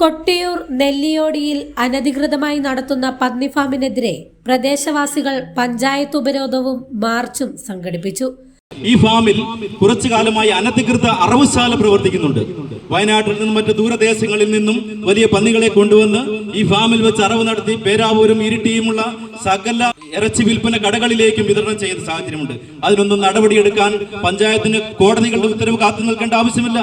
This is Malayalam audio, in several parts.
കൊട്ടിയൂർ നെല്ലിയോടിയിൽ അനധികൃതമായി നടത്തുന്ന പന്നി ഫാമിനെതിരെ പ്രദേശവാസികൾ പഞ്ചായത്ത് ഉപരോധവും മാർച്ചും സംഘടിപ്പിച്ചു. ഈ ഫാമിൽ കുറച്ചു കാലമായി അനധികൃത അറവുശാല പ്രവർത്തിക്കുന്നുണ്ട്. വയനാട്ടിൽ നിന്നും മറ്റു ദൂരദേശങ്ങളിൽ നിന്നും വലിയ പന്നികളെ കൊണ്ടുവന്ന് ഈ ഫാമിൽ വെച്ച് അറവ് നടത്തി പേരാവൂരും ഇരിട്ടിയുമുള്ള സകല ഇറച്ചി വിൽപ്പന കടകളിലേക്കും വിതരണം ചെയ്യുന്ന സാഹചര്യമുണ്ട്. അതിനൊന്നും നടപടിയെടുക്കാൻ പഞ്ചായത്തിന് കോടതികളുടെ ഉത്തരവ് കാത്തു നിൽക്കേണ്ട ആവശ്യമില്ല.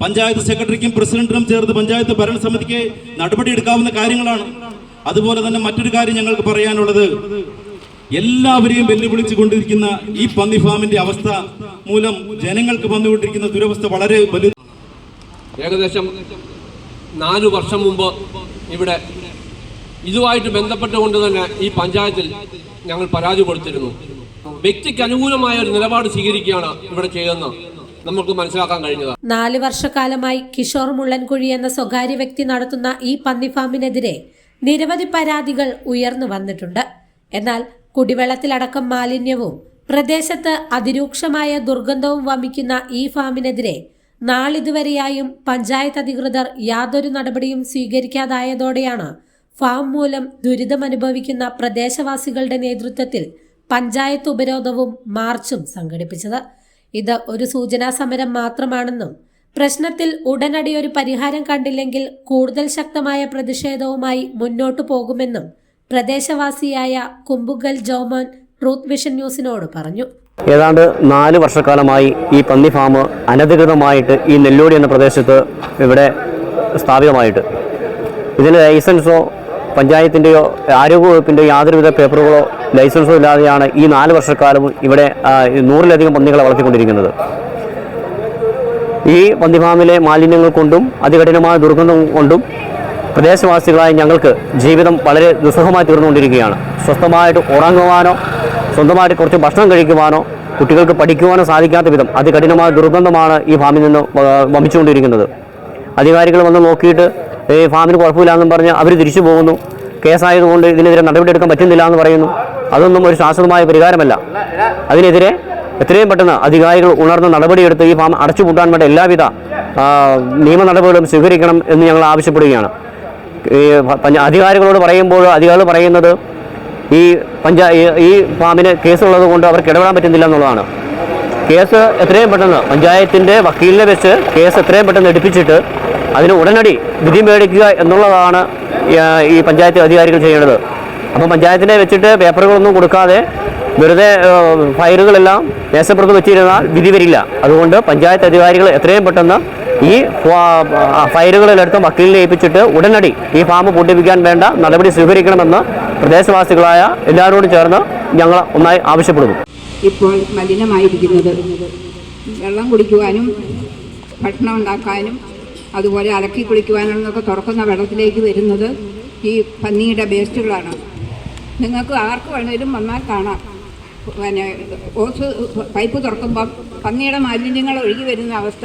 പഞ്ചായത്ത് സെക്രട്ടറിക്കും പ്രസിഡന്റിനും ചേർത്ത് പഞ്ചായത്ത് ഭരണസമിതിക്ക് നടപടിയെടുക്കാവുന്ന കാര്യങ്ങളാണ്. അതുപോലെ തന്നെ മറ്റൊരു കാര്യം ഞങ്ങൾക്ക് പറയാനുള്ളത്. എല്ലാവരെയും വെല്ലുവിളിച്ചു കൊണ്ടിരിക്കുന്ന ഈ പന്നി ഫാമിന്റെ അവസ്ഥ മൂലം ജനങ്ങൾക്ക് വന്നുകൊണ്ടിരിക്കുന്ന ദുരവസ്ഥ വളരെ വലു ഏകദേശം നാലു വർഷം മുമ്പ് ഇവിടെ ഇതുമായിട്ട് ബന്ധപ്പെട്ടുകൊണ്ട് തന്നെ ഈ പഞ്ചായത്തിൽ ഞങ്ങൾ പരാതി കൊടുത്തിരുന്നു വ്യക്തിക്ക് അനുകൂലമായ ഒരു നിലപാട് സ്വീകരിക്കുകയാണ് ഇവിടെ ചെയ്യുന്നത്. നമുക്ക് മനസ്സിലാക്കാൻ കഴിഞ്ഞത്. നാല് വർഷക്കാലമായി കിഷോർ മുള്ളൻകുഴി എന്ന സ്വകാര്യ വ്യക്തി നടത്തുന്ന ഈ പന്നി ഫാമിനെതിരെ നിരവധി പരാതികൾ ഉയർന്നു വന്നിട്ടുണ്ട്. എന്നാൽ കുടിവെള്ളത്തിലടക്കം മാലിന്യവും പ്രദേശത്ത് അതിരൂക്ഷമായ ദുർഗന്ധവും വമിക്കുന്ന ഈ ഫാമിനെതിരെ നാളിതുവരെയായും പഞ്ചായത്ത് അധികൃതർ യാതൊരു നടപടിയും സ്വീകരിക്കാതായതോടെയാണ് ഫാം മൂലം ദുരിതമനുഭവിക്കുന്ന പ്രദേശവാസികളുടെ നേതൃത്വത്തിൽ പഞ്ചായത്ത് ഉപരോധവും മാർച്ചും സംഘടിപ്പിച്ചത്. ഇത് ഒരു സൂചനാ സമരം മാത്രമാണെന്നും പ്രശ്നത്തിൽ ഉടനടി ഒരു പരിഹാരം കണ്ടില്ലെങ്കിൽ കൂടുതൽ ശക്തമായ പ്രതിഷേധവുമായി മുന്നോട്ടു പോകുമെന്നും പ്രദേശവാസിയായ കുമ്പുഗൽ ജോമോൻ ട്രൂത്ത് വിഷൻ ന്യൂസിനോട് പറഞ്ഞു. ഏതാണ്ട് നാല് വർഷക്കാലമായി ഈ പന്നി ഫാം അനധികൃതമായിട്ട് ഈ നെല്ലോടി എന്ന പ്രദേശത്ത് ഇവിടെ സ്ഥാപിതമായിട്ട്. ഇതിന് ലൈസൻസോ പഞ്ചായത്തിന്റെയോ ആരോഗ്യവകുപ്പിന്റെയോ യാതൊരുവിധ പേപ്പറുകളോ ലൈസൻസോ ഇല്ലാതെയാണ് ഈ നാല് വർഷക്കാലവും ഇവിടെ നൂറിലധികം പന്നികളെ വളർത്തിക്കൊണ്ടിരിക്കുന്നത്. ഈ പന്നിഫാമിലെ മാലിന്യങ്ങൾ കൊണ്ടും അതികഠിനമായ ദുർഗന്ധം കൊണ്ടും പ്രദേശവാസികളായ ഞങ്ങൾക്ക് ജീവിതം വളരെ ദുസ്സഹമായി തീർന്നുകൊണ്ടിരിക്കുകയാണ്. സ്വസ്ഥമായിട്ട് ഉറങ്ങുവാനോ സ്വന്തമായിട്ട് കുറച്ച് ഭക്ഷണം കഴിക്കുവാനോ കുട്ടികൾക്ക് പഠിക്കുവാനോ സാധിക്കാത്ത വിധം അതികഠിനമായ ദുർഗന്ധമാണ് ഈ ഫാമിൽ നിന്ന് വമിച്ചുകൊണ്ടിരിക്കുന്നത്. അധികാരികൾ വന്ന് നോക്കിയിട്ട് ഈ ഫാമിന് കുഴപ്പമില്ലാന്നും പറഞ്ഞ് അവർ തിരിച്ചു പോകുന്നു. കേസായതുകൊണ്ട് ഇതിനെതിരെ നടപടിയെടുക്കാൻ പറ്റുന്നില്ല എന്ന് പറയുന്നു. അതൊന്നും ഒരു ശാശ്വതമായ പരിഹാരമല്ല. അതിനെതിരെ എത്രയും പെട്ടെന്ന് അധികാരികൾ ഉണർന്ന് നടപടിയെടുത്ത് ഈ ഫാം അടച്ചുപൂട്ടാൻ വേണ്ട എല്ലാവിധ നിയമ നടപടികളും സ്വീകരിക്കണം എന്ന് ഞങ്ങൾ ആവശ്യപ്പെടുകയാണ്. ഈ അധികാരികളോട് പറയുമ്പോൾ അധികാരികൾ പറയുന്നത് ഈ പഞ്ചാ ഈ ഫാമിന് കേസുള്ളത് കൊണ്ട് അവർക്ക് ഇടപെടാൻ പറ്റുന്നില്ല എന്നുള്ളതാണ്. കേസ് എത്രയും പെട്ടെന്ന് പഞ്ചായത്തിന്റെ വക്കീലിനെ വെച്ച് കേസ് എത്രയും പെട്ടെന്ന് എടുപ്പിച്ചിട്ട് അതിന് ഉടനടി വിധി മേടിക്കുക എന്നുള്ളതാണ് ഈ, പഞ്ചായത്ത് അധികാരികൾ ചെയ്യേണ്ടത്. അപ്പോൾ പഞ്ചായത്തിനെ വെച്ചിട്ട് പേപ്പറുകളൊന്നും കൊടുക്കാതെ വെറുതെ ഫയലുകളെല്ലാം മേശപ്പുറത്ത് വെച്ചിരുന്നാൽ വിധി വരില്ല. അതുകൊണ്ട് പഞ്ചായത്ത് അധികാരികൾ എത്രയും പെട്ടെന്ന് ഈ ഫയലുകളിലെടുത്ത് വക്കീലിനെ ഏൽപ്പിച്ചിട്ട് ഉടനടി ഈ ഫാം പൂട്ടിപ്പിക്കാൻ വേണ്ട നടപടി സ്വീകരിക്കണമെന്ന് പ്രദേശവാസികളായ എല്ലാവരോടും ചേർന്ന് ഞങ്ങൾ ഒന്നായി ആവശ്യപ്പെടുന്നു. ഇപ്പോൾ മലിനമായിരിക്കുന്നത്. വെള്ളം കുടിക്കുവാനും ഭക്ഷണം ഉണ്ടാക്കാനും അതുപോലെ അലക്കി കുളിക്കുവാനുള്ളതൊക്കെ തുറക്കുന്ന വെള്ളത്തിലേക്ക് വരുന്നത് ഈ പന്നിയുടെ വേസ്റ്റുകളാണ്. നിങ്ങൾക്ക് ആർക്ക് വേണേലും വന്നാൽ കാണാം. പിന്നെ ഓസ് പൈപ്പ് തുറക്കുമ്പം പന്നിയുടെ മാലിന്യങ്ങൾ ഒഴുകി വരുന്ന അവസ്ഥ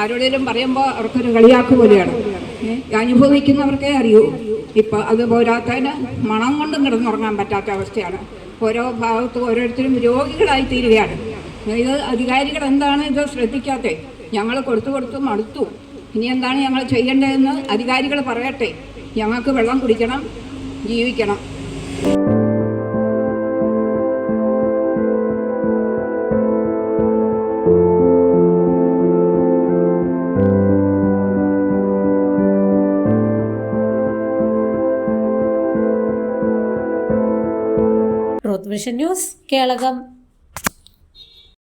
ആരോടേലും പറയുമ്പോൾ അവർക്കൊരു കളിയാക്ക് പോലെയാണ്. അനുഭവിക്കുന്നവർക്കേ അറിയൂ. ഇപ്പോൾ അത് പോരാത്തതിന് മണം കൊണ്ടും കിടന്നുറങ്ങാൻ പറ്റാത്ത അവസ്ഥയാണ്. ഓരോ ഭാഗത്തും ഓരോരുത്തരും രോഗികളായി തീരുകയാണ്. ഇത് അധികാരികൾ എന്താണ് ഇത് ശ്രദ്ധിക്കാത്തത് ഞങ്ങൾ കൊടുത്തു കൊടുത്തു മടുത്തു. ഇനി എന്താണ് ഞങ്ങൾ ചെയ്യേണ്ടതെന്ന് അധികാരികൾ പറയട്ടെ. ഞങ്ങൾക്ക് വെള്ളം കുടിക്കണം ജീവിക്കണം. ന്യൂസ് കേളകം.